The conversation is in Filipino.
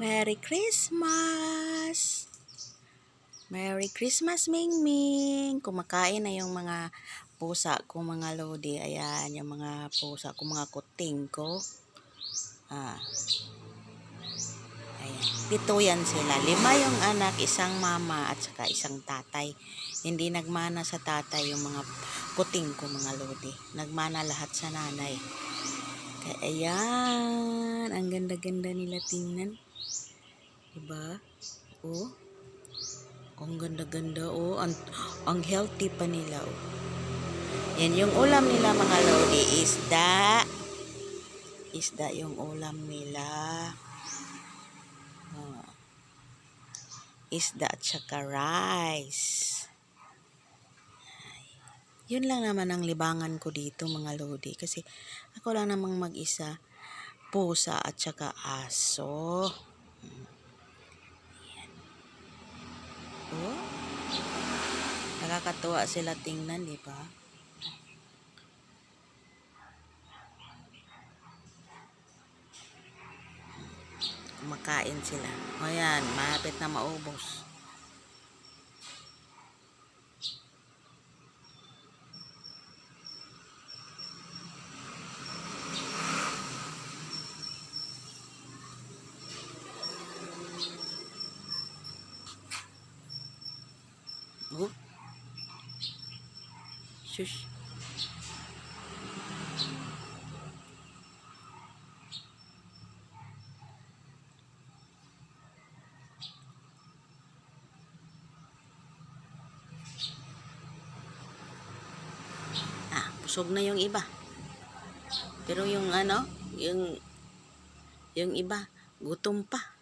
Merry Christmas! Merry Christmas, Ming Ming! Kumakain na yung mga pusa ko, mga lodi. Ayan, yung mga pusa ko, mga kuting ko. Ah. Ayan. Pito yan sila. Lima yung anak, isang mama, at saka isang tatay. Hindi nagmana sa tatay yung mga kuting ko, mga lodi. Nagmana lahat sa nanay. Ayan, ang ganda-ganda nila tingnan. Diba? Oh. Ang ganda-ganda oh. Ang, ang healthy pa nila oh. Yan yung ulam nila mga lodi. Isda. Isda yung ulam nila. Oh. Isda at saka rice. Yun lang naman ang libangan ko dito mga lodi. Kasi ako lang namang mag-isa. Pusa at saka aso. Oh. Nakakatuwa sila tingnan, di ba? Kumakain sila. O yan, malapit na maubos. Oh. Shush. Ah, busog na yung iba. Pero yung ano, yung yung iba, gutom pa.